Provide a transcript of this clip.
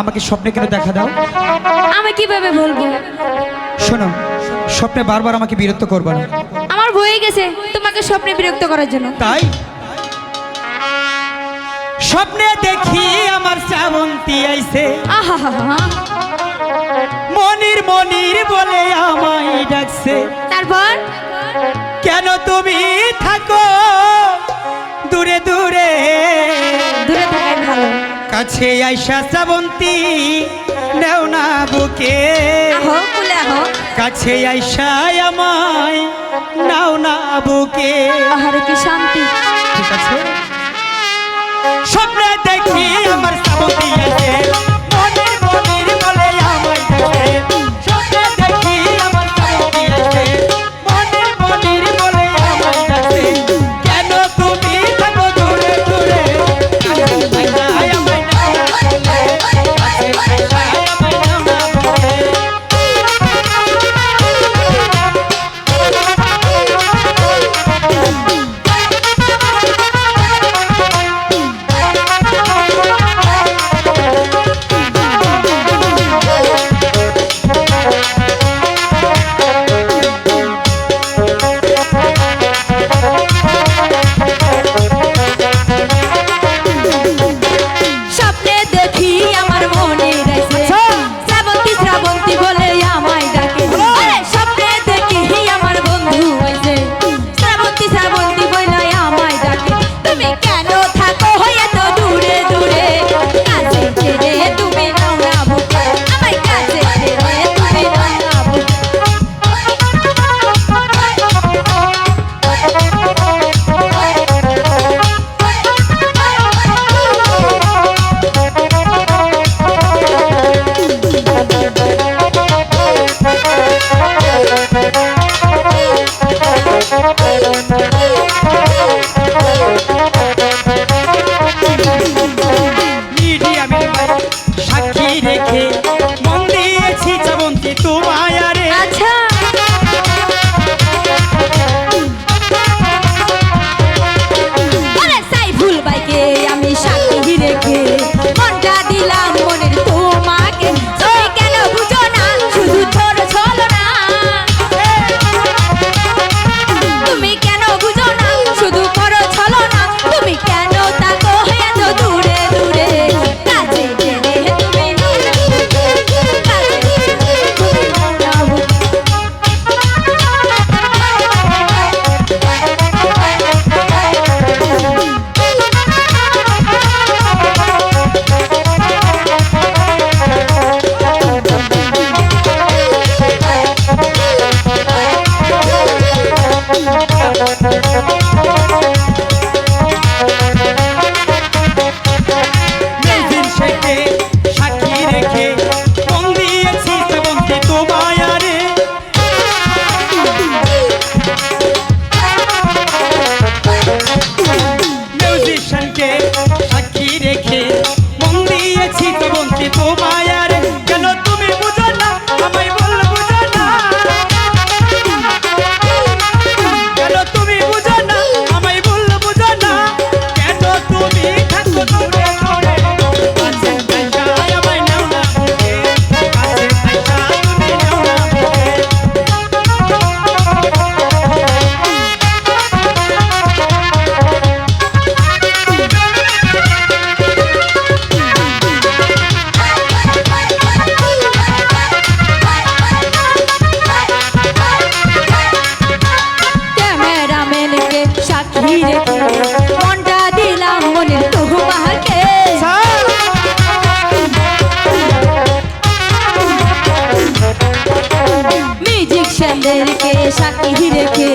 আমাকে স্বপ্নে কেন দেখা দাও? আমি কীভাবে বলব? শোনো স্বপ্নে বারবার আমাকে বিরক্ত করবে না। আমার হয়ে গেছে তোমাকে স্বপ্নে বিরক্ত করার জন্য। তাই? স্বপ্নে দেখি আমার শ্রাবন্তী আইছে। মনির মনির বলে আমায় ডাকছে। তারপর? কেন তুমি কাছে আইসা শ্রাবন্তী নেও না বুকে। কাছে আইসা আমায় নাও না বুকে। কি শান্তি। ঠিক আছে? স্বপ্নে দেখি আমার রেখে